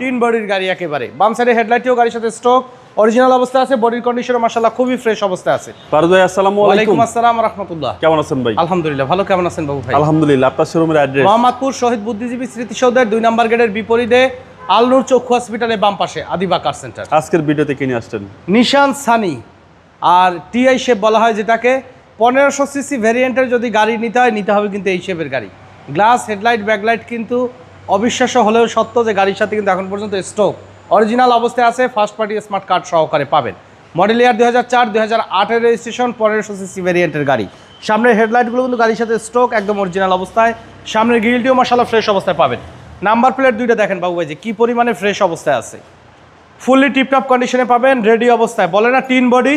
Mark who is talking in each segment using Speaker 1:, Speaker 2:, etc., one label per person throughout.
Speaker 1: তিন বডির গাড়ি একেবারে। বাম সাইডে হেডলাইটটিও গাড়ির সাথে স্টক অরিজিনাল অবস্থা আছে বডির কন্ডিশন মাসাল্লাহ খুবই ফ্রেশ অবস্থা আছে।
Speaker 2: ফারুদ ভাই আসসালামু আলাইকুম।
Speaker 1: ওয়ালাইকুম আসসালাম রহমতুল্লাহ।
Speaker 2: কেমন আছেন ভাই?
Speaker 1: আলহামদুলিল্লাহ ভালো। কেমন আছেন বাবু ভাই?
Speaker 2: আলহামদুলিল্লাহ আপনার শোরুমের অ্যাড্রেস
Speaker 1: মোহাম্মদপুর শহীদ বুদ্ধিজীবী স্মৃতিসৌধের দুই নম্বর গেটের বিপরীতে আলনুর চক্ষু হসপিটালে বাম পাশে আদিবা কার সেন্টার
Speaker 2: আজকের ভিডিওতে কিনে আসছেন?
Speaker 1: Nissan Sunny. আর টিআই শেপ বলা হয় যেটাকে পনেরোশো সিসি ভ্যারিয়েন্টের যদি গাড়ি নিতে হয় নিতে হবে কিন্তু এই শেপের গাড়ি। গ্লাস হেডলাইট ব্যাকলাইট কিন্তু অবিশ্বাস্য হলেও সত্য যে গাড়ির সাথে কিন্তু এখন পর্যন্ত স্টক অরিজিনাল অবস্থায় আছে ফার্স্ট পার্টি স্মার্ট কার্ড সহকারে পাবেন। মডেল ইয়ার দুই হাজার চার, দুই হাজার আটের রেজিস্ট্রেশন পনেরোশো সিসি ভ্যারিয়েন্টের গাড়ি। সামনের হেডলাইটগুলো কিন্তু গাড়ির সাথে স্টক একদম অরিজিনাল অবস্থায়। সামনের গ্রিলটিও মশালা ফ্রেশ অবস্থায় পাবেন। নাম্বার প্লেট দুইটা দেখেন বাবু ভাই, যে কী পরিমাণে ফ্রেশ অবস্থায় আছে। ফুললি টিপটপ কন্ডিশনে পাবেন রেডি অবস্থায়। বলে না টিন বডি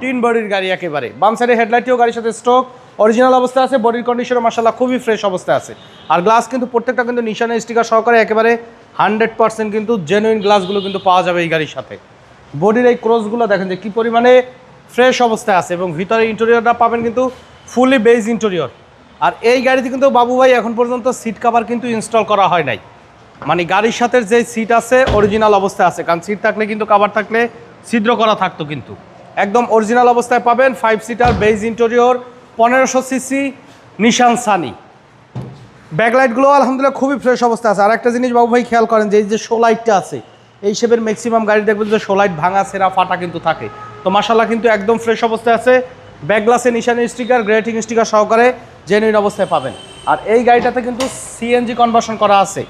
Speaker 1: টিন বডির গাড়ি একেবারে। বাম সাইডে হেডলাইটটিও গাড়ির সাথে স্টক অরিজিনাল অবস্থা আছে বডির কন্ডিশনও মাসাল্লাহ খুবই ফ্রেশ অবস্থা আছে। আর গ্লাস কিন্তু প্রত্যেকটা কিন্তু নিশানের স্টিকার সহকারে একেবারে হান্ড্রেড পার্সেন্ট কিন্তু জেনুইন গ্লাসগুলো কিন্তু পাওয়া যাবে এই গাড়ির সাথে। বডির এই ক্রসগুলো দেখেন যে কী পরিমাণে ফ্রেশ অবস্থায় আছে এবং ভিতরে ইন্টেরিয়রটা পাবেন কিন্তু ফুলি বেজ ইন্টেরিয়র আর এই গাড়িতে কিন্তু বাবু ভাই এখন পর্যন্ত সিট কাভার কিন্তু ইনস্টল করা হয় নাই। মানে গাড়ির সাথে যে সিট আছে অরিজিনাল অবস্থায় আছে। কারণ সিট থাকলে কিন্তু কাভার থাকলে ছিদ্র করা থাকতো কিন্তু। একদম অরিজিনাল অবস্থায় পাবেন ফাইভ সিটার বেজ ইন্টেরিয়র পনেরোশো সিসি নিশান সানি। ব্যাকলাইটগুলো আলহামদুলিল্লাহ খুবই ফ্রেশ অবস্থা আছে। আর একটা জিনিস বাবু ভাই খেয়াল করেন, যে এই যে শোলাইটটা আছে, এই শেপের ম্যাক্সিমাম গাড়ি দেখবেন যে শোলাইট ভাঙা, সেরা, ফাটা কিন্তু থাকে। তো মাসাল্লাহ কিন্তু একদম ফ্রেশ অবস্থায় আছে। ব্যাক গ্লাসে নিশানের স্টিকার গ্রেটিং স্টিকার সহকারে জেনুইন অবস্থায় পাবেন। আর এই গাড়িটাতে কিন্তু সিএনজি কনভার্সন করা আছে।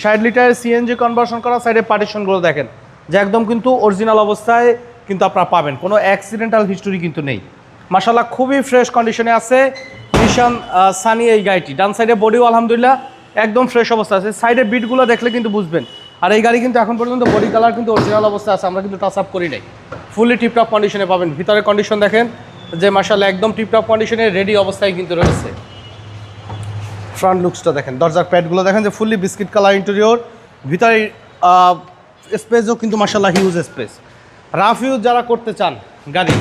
Speaker 1: ষাট লিটারের সিএনজি কনভার্সন করা সাইডে পার্টিশনগুলো দেখেন, যে একদম কিন্তু অরিজিনাল অবস্থায় কিন্তু আপনারা পাবেন। কোনো অ্যাক্সিডেন্টাল হিস্টোরি কিন্তু নেই। মাসাল্লাহ খুবই ফ্রেশ কন্ডিশনে আছে। নিশান সানি এই গাড়িটি। ডান সাইডে বডিও আলহামদুলিল্লাহ একদম ফ্রেশ অবস্থা আছে। সাইডে বিটগুলো দেখলে কিন্তু বুঝবেন। আর এই গাড়ি কিন্তু এখন পর্যন্ত বডি কালার কিন্তু অরিজিনাল অবস্থা আছে, আমরা কিন্তু টাচ আপ করি নাই। ফুললি টিপটপ কন্ডিশনে পাবেন। ভিতরে কন্ডিশন দেখেন, যে মাসাল্লাহ একদম টিপটপ কন্ডিশনে রেডি অবস্থায় কিন্তু রয়েছে। ফ্রন্ট লুকসটা দেখেন, দরজার প্যাডগুলো দেখেন যে ফুললি বিস্কিট কালার ইন্টেরিয়র ভিতরে স্পেসও কিন্তু মাসাল্লাহ হিউজ স্পেস রাফ ইউজ যারা করতে চান গাড়ি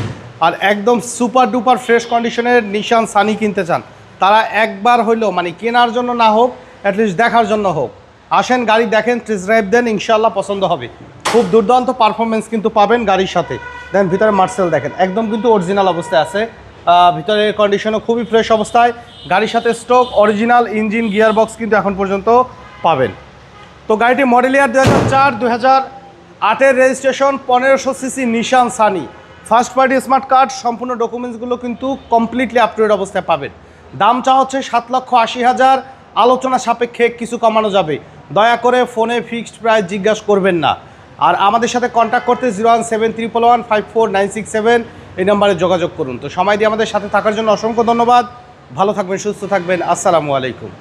Speaker 1: আর একদম সুপার ডুপার ফ্রেশ কন্ডিশনের নিশান সানি কিনতে চান। তারা একবার হইলেও মানে কেনার জন্য না হোক অ্যাটলিস্ট দেখার জন্য হোক। আসেন গাড়ি দেখেন টেস্ট ড্রাইভ দেন ইনশাল্লাহ পছন্দ হবে। খুব দুর্দান্ত পারফরমেন্স কিন্তু পাবেন গাড়ির সাথে। দেন ভিতরে মার্সেল দেখেন, একদম কিন্তু অরিজিনাল অবস্থায় আছে। ভিতরের কন্ডিশনও খুবই ফ্রেশ অবস্থায়। গাড়ির সাথে stock original engine gear box কিন্তু এখন পর্যন্ত পাবেন। তো গাড়িটি মডেল ইয়ার দু হাজার চার দু হাজার আটের রেজিস্ট্রেশন পনেরোশো CC Nissan Sunny first party smart card সম্পূর্ণ ডকুমেন্টসগুলো কিন্তু কমপ্লিটলি আপ টু অবস্থায় পাবেন। দাম চা হচ্ছে সাত লক্ষ আশি হাজার। আলোচনা সাপেক্ষে কিছু কমানো যাবে। দয়া করে ফোনে ফিক্সড প্রাইস জিজ্ঞাসা করবেন না। আর আমাদের সাথে কন্ট্যাক্ট করতে zero one seven triple one five four nine six seven এই নাম্বারে যোগাযোগ করুন। তো সময় দিয়ে আমাদের সাথে থাকার জন্য অসংখ্য ধন্যবাদ। ভালো থাকবেন, সুস্থ থাকবেন। আসসালামু আলাইকুম।